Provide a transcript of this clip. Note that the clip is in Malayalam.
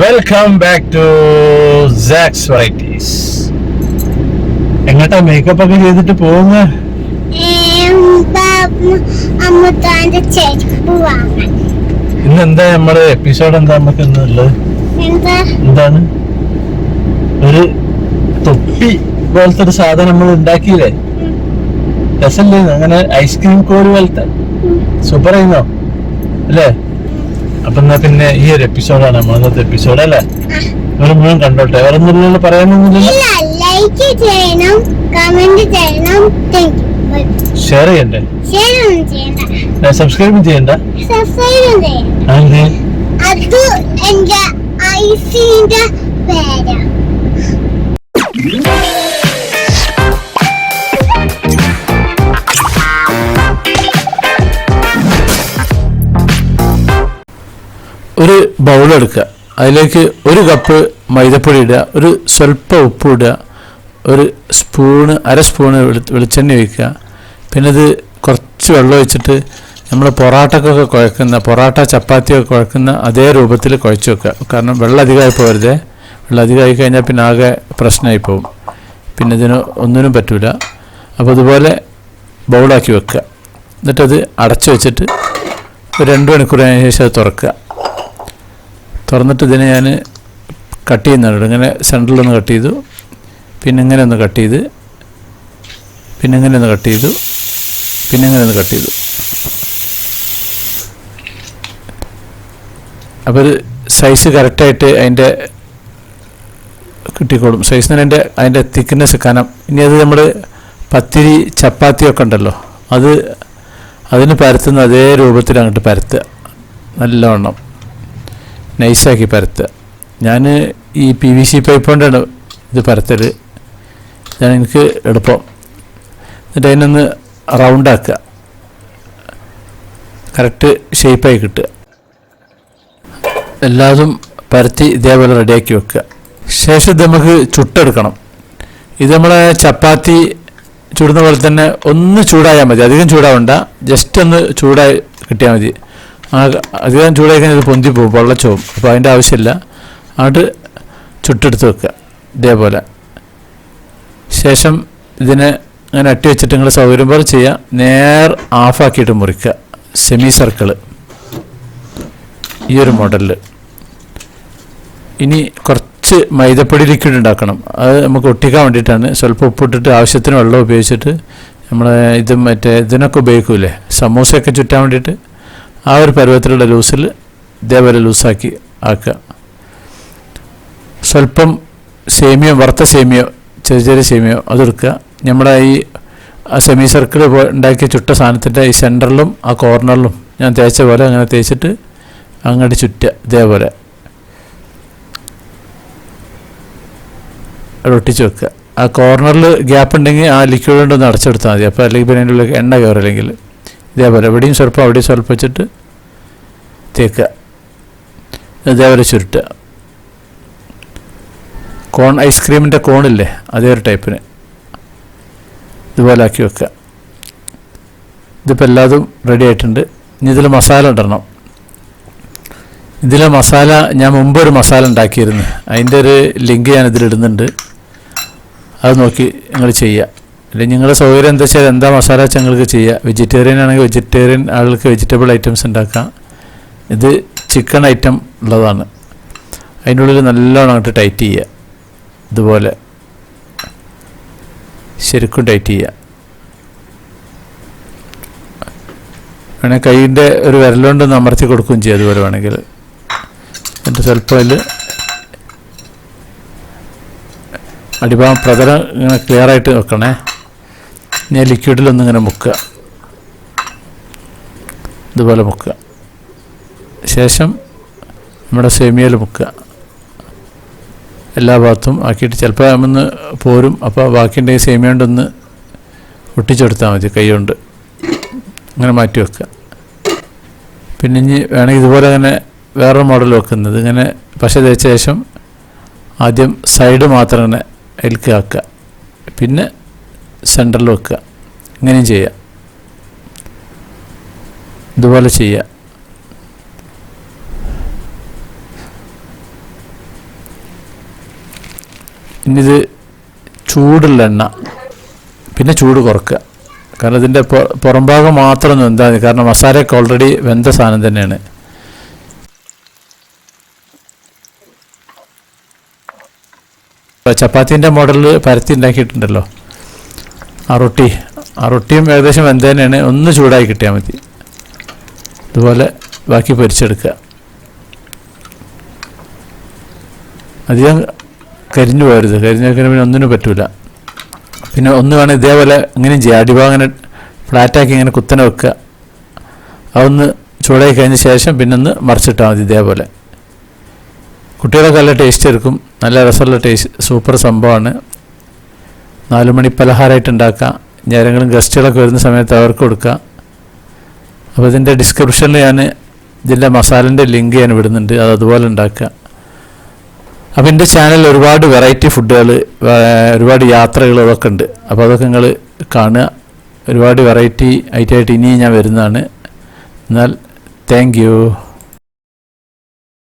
Welcome back to Sax varieties എങ്ങട്ടാ മേക്കപ്പ് ഒക്കെ ചെയ്തിട്ട് പോകുന്ന? ഇന്ന് എന്താ നമ്മുടെ എപ്പിസോഡ് എന്താ നമുക്ക് ഇന്ന് ഉള്ളത്? എന്താ? എന്താണ്? ഒരു തൊപ്പി പോലത്തെ ഒരു സാധനം നമ്മൾ ഉണ്ടാക്കിയില്ലേ? രസല്ലേ അങ്ങനെ ഐസ്ക്രീം കോഴി പോലത്തെ. സൂപ്പർ ആയിരുന്നോ? അല്ലേ? അപ്പൊ എന്നാ പിന്നെ ഈ ഒരു എപ്പിസോഡാണ് നമ്മൾ ഇന്നത്തെ എപ്പിസോഡ് അല്ലേ? ഒരു മുഴുവൻ കണ്ടോട്ടെ. വേറെ ഒന്നും പറയാനൊന്നുമില്ല ലൈക്ക് ചെയ്യണം കമന്റ് ചെയ്യണം. ഷെയർ ചെയ്യണ്ടേ? ചെയ്യണ്ട. സബ്സ്ക്രൈബ് ചെയ്യണ്ട? സബ്സ്ക്രൈബ് ചെയ്യണം അതെ അത് എന്റെ ഐസിന്റെ പേരാ. ഒരു ബൗൾ എടുക്കുക. അതിലേക്ക് ഒരു കപ്പ് മൈദപ്പൊടി ഇടുക ഒരു സ്വല്പം ഉപ്പ് ഇടുക ഒരു സ്പൂണ് അര സ്പൂണ് വെളിച്ചെണ്ണ ഒഴിക്കുക. പിന്നെ അത് കുറച്ച് വെള്ളം ഒഴിച്ചിട്ട് നമ്മൾ പൊറാട്ടക്കൊക്കെ കുഴക്കുന്ന പൊറാട്ട ചപ്പാത്തിയൊക്കെ കുഴക്കുന്ന അതേ രൂപത്തിൽ കുഴച്ച് വെക്കുക. കാരണം വെള്ളം അധികമായി പോകരുതേ. വെള്ളം അധികമായി കഴിഞ്ഞാൽ പിന്നെ ആകെ പ്രശ്നമായി പോകും. പിന്നെ ഇതിന് ഒന്നിനും പറ്റില്ല അപ്പോൾ ഇതുപോലെ ബൗളാക്കി വെക്കുക. എന്നിട്ടത് അടച്ചു വെച്ചിട്ട് ഒരു രണ്ട് മണിക്കൂറിന് ശേഷം അത് തുറക്കുക. തുറന്നിട്ട് ഇതിനെ ഞാൻ കട്ട് ചെയ്യുന്നുണ്ട് ഇങ്ങനെ സെന്ററിലൊന്ന് കട്ട് ചെയ്തു. പിന്നെ ഇങ്ങനെ ഒന്ന് കട്ട് ചെയ്ത്. പിന്നെ ഇങ്ങനെ ഒന്ന് കട്ട് ചെയ്തു. പിന്നെ ഇങ്ങനെ ഒന്ന് കട്ട് ചെയ്തു. അപ്പോൾ ഒരു സൈസ് കറക്റ്റായിട്ട് അതിന്റെ കിട്ടിക്കോളും. സൈസ് എന്ന് അതിന്റെ അതിന്റെ തിക്നെസ് കനം ഇനി അത് നമ്മൾ പത്തിരി ചപ്പാത്തിയൊക്കെ ഉണ്ടല്ലോ. അത് അതിന് പരത്തുന്ന അതേ രൂപത്തിൽ അങ്ങോട്ട് പരത്തുക. നല്ലവണ്ണം നൈസാക്കി പരത്തുക. ഞാൻ ഈ പി വി സി പൈപ്പ് കൊണ്ടാണ് ഇത് പരത്തൽ ഞാൻ എനിക്ക് എളുപ്പം. എന്നിട്ട് അതിനൊന്ന് റൗണ്ടാക്കുക. കറക്റ്റ് ഷേപ്പായി കിട്ടുക. എല്ലാതും പരത്തി ഇതേപോലെ റെഡിയാക്കി വെക്കുക. ശേഷം ഇത് നമുക്ക് ചുട്ടെടുക്കണം. ഇത് നമ്മളെ ചപ്പാത്തി ചുടുന്ന പോലെ തന്നെ ഒന്ന് ചൂടായാൽ മതി. അധികം ചൂടാവണ്ട. ജസ്റ്റ് ഒന്ന് ചൂടായി കിട്ടിയാൽ മതി. അധികം ചൂടായി കഴിഞ്ഞാൽ പൊന്തി പോകും വെള്ളച്ചോവും അപ്പോൾ അതിന്റെ ആവശ്യമില്ല. അങ്ങോട്ട് ചുട്ടെടുത്ത് വെക്കുക ഇതേപോലെ. ശേഷം ഇതിനെ അങ്ങനെ അട്ടി വെച്ചിട്ട് നിങ്ങൾ സൗകര്യം പോലെ ചെയ്യുക നേർ ഓഫാക്കിയിട്ട് മുറിക്കുക സെമി സർക്കിൾ ഈ ഒരു മോഡലിൽ ഇനി കുറച്ച് മൈദപ്പൊടി ലിക്വിഡ് ഉണ്ടാക്കണം. അത് നമുക്ക് ഒട്ടിക്കാൻ വേണ്ടിയിട്ടാണ്. സ്വല്പം ഉപ്പിട്ടിട്ട് ആവശ്യത്തിന് വെള്ളം ഉപയോഗിച്ചിട്ട് നമ്മൾ ഇത് മറ്റേ ഇതിനൊക്കെ ഉപയോഗിക്കൂലേ? സമൂസയൊക്കെ ചുറ്റാൻ വേണ്ടിയിട്ട് ആ ഒരു പരുവത്തിലുള്ള ലൂസിൽ ഇതേപോലെ ലൂസാക്കി ആക്കുക. സ്വല്പം സേമിയോ വറുത്ത സേമിയോ ചെറിയ ചെറിയ സേമിയോ അതെടുക്കുക. നമ്മുടെ ഈ സെമി സർക്കിൾ ഉണ്ടാക്കിയ ചുട്ട സാധനത്തിന്റെ ഈ സെന്ററിലും ആ കോർണറിലും ഞാൻ തേച്ച പോലെ അങ്ങനെ തേച്ചിട്ട് അങ്ങോട്ട് ചുറ്റുക ഇതേപോലെ. ഒട്ടിച്ച് വെക്കുക. ആ കോർണറിൽ ഗ്യാപ്പ് ഉണ്ടെങ്കിൽ ആ ലിക്വിഡ് കൊണ്ടൊന്ന് അടച്ചെടുത്താൽ മതി. അപ്പോൾ അല്ലെങ്കിൽ പിന്നെ അതിന്റെ ഉള്ളിൽ എണ്ണ കയറില്ലെങ്കിൽ ഇതേപോലെ എവിടെയും സ്വൽപ്പം അവിടെയും സ്വൽപ്പം വെച്ചിട്ട് തേക്കുക. ഇതേപോലെ ചുരുട്ടുക. കോൺ ഐസ്ക്രീമിന്റെ കോണില്ലേ? അതേ ഒരു ടൈപ്പിന്. ഇതുപോലെ ആക്കി വെക്കുക. ഇതിപ്പോൾ എല്ലാതും റെഡി ആയിട്ടുണ്ട്. ഇനി ഇതിൽ മസാല ഇടണം. ഇതിലെ മസാല ഞാൻ മുമ്പ് ഒരു മസാല ഉണ്ടാക്കിയിരുന്നു. അതിന്റെ ഒരു ലിങ്ക് ഞാൻ ഇതിലിടുന്നുണ്ട് അത് നോക്കി നിങ്ങൾ ചെയ്യുക. അല്ലെങ്കിൽ നിങ്ങളുടെ സൗകര്യം എന്താ വെച്ചാൽ എന്താ മസാല വെച്ചാൽ നിങ്ങൾക്ക് ചെയ്യുക വെജിറ്റേറിയൻ ആണെങ്കിൽ വെജിറ്റേറിയൻ ആളുകൾക്ക് വെജിറ്റബിൾ ഐറ്റംസ് ഉണ്ടാക്കാം. ഇത് ചിക്കൻ ഐറ്റം ഉള്ളതാണ്. അതിന്റെ ഉള്ളിൽ നല്ലോണം അങ്ങോട്ട് ടൈറ്റ് ചെയ്യുക. ഇതുപോലെ. ശരിക്കും ടൈറ്റ് ചെയ്യുക. വേണമെങ്കിൽ കൈയിന്റെ ഒരു വിരലുകൊണ്ടൊന്ന് അമർത്തി കൊടുക്കുകയും ചെയ്യുക അതുപോലെ വേണമെങ്കിൽ. എന്നിട്ട് സ്വല്പം അതിൽ അടിഭാഗം പ്രതലം ഇങ്ങനെ ക്ലിയർ ആയിട്ട് വെക്കണേ. ഞാൻ ലിക്വിഡിൽ ഒന്നിങ്ങനെ മുക്കുക. ഇതുപോലെ മുക്കുക. ശേഷം നമ്മുടെ സേമിയയിൽ മുക്കുക. എല്ലാ ഭാഗത്തും ആക്കിയിട്ട് ചിലപ്പോൾ അമ്മന്ന് പോരും. അപ്പോൾ ബാക്കിന്റെ സേമിയ കൊണ്ടൊന്ന് ഒട്ടിച്ചെടുത്താൽ മതി കൈ കൊണ്ട്. അങ്ങനെ മാറ്റി വെക്കുക. പിന്നെ ഇനി വേണമെങ്കിൽ ഇതുപോലെ അങ്ങനെ വേറൊരു മോഡൽ വെക്കുന്നത്. ഇങ്ങനെ പക്ഷേ തേച്ച ശേഷം ആദ്യം സൈഡ് മാത്രം അങ്ങനെ അതിലേക്ക് പിന്നെ സെന്ററിൽ വെക്കുക ഇങ്ങനെയും ചെയ്യുക. ഇതുപോലെ ചെയ്യുക. ഇത് ചൂടുള്ള എണ്ണ. പിന്നെ ചൂട് കുറക്കുക. കാരണം ഇതിന്റെ പുറംഭാഗം ഭാഗം മാത്രം വെന്താൽ മതി. കാരണം മസാലയൊക്കെ ഓൾറെഡി വെന്ത സാധനം തന്നെയാണ്. ചപ്പാത്തിന്റെ മോഡലിൽ പരത്തി ഉണ്ടാക്കിയിട്ടുണ്ടല്ലോ. ആ റൊട്ടി ആ റൊട്ടിയും ഏകദേശം വെന്തേനെയാണ് ഒന്ന് ചൂടായി കിട്ടിയാൽ മതി. ഇതുപോലെ ബാക്കി പൊരിച്ചെടുക്കുക. അധികം കരിഞ്ഞു പോകരുത്. കരിഞ്ഞു വെക്കുന്ന പിന്നെ ഒന്നിനും പറ്റൂല. പിന്നെ ഒന്ന് വേണം ഇതേപോലെ ഇങ്ങനെയും ചെയ്യുക അടിഭാഗം അങ്ങനെ ഫ്ലാറ്റാക്കി ഇങ്ങനെ കുത്തനെ വെക്കുക. അതൊന്ന് ചൂടായി കഴിഞ്ഞ ശേഷം പിന്നെ ഒന്ന് മറിച്ചിട്ടാൽ മതി ഇതേപോലെ. കുട്ടികളൊക്കെ നല്ല ടേസ്റ്റ് എടുക്കും. നല്ല രസമുള്ള ടേസ്റ്റ് സൂപ്പർ സംഭവമാണ്. നാല് മണി പലഹാരമായിട്ട് ഉണ്ടാക്കാം ഞാരെങ്കിലും ഗസ്റ്റുകളൊക്കെ വരുന്ന സമയത്ത് അവർക്ക് കൊടുക്കുക. അപ്പോൾ ഇതിന്റെ ഡിസ്ക്രിപ്ഷനിൽ ഞാൻ ഇതിന്റെ മസാലന്റെ ലിങ്ക് ഞാൻ വിടുന്നുണ്ട് അത് അതുപോലെ ഉണ്ടാക്കുക. അപ്പോൾ എന്റെ ചാനലിൽ ഒരുപാട് വെറൈറ്റി ഫുഡുകൾ ഒരുപാട് യാത്രകൾ അതൊക്കെ ഉണ്ട്. അപ്പോൾ അതൊക്കെ നിങ്ങൾ കാണുക. ഒരുപാട് വെറൈറ്റി ഐറ്റമായിട്ട് ഇനിയും ഞാൻ വരുന്നതാണ്. എന്നാൽ താങ്ക്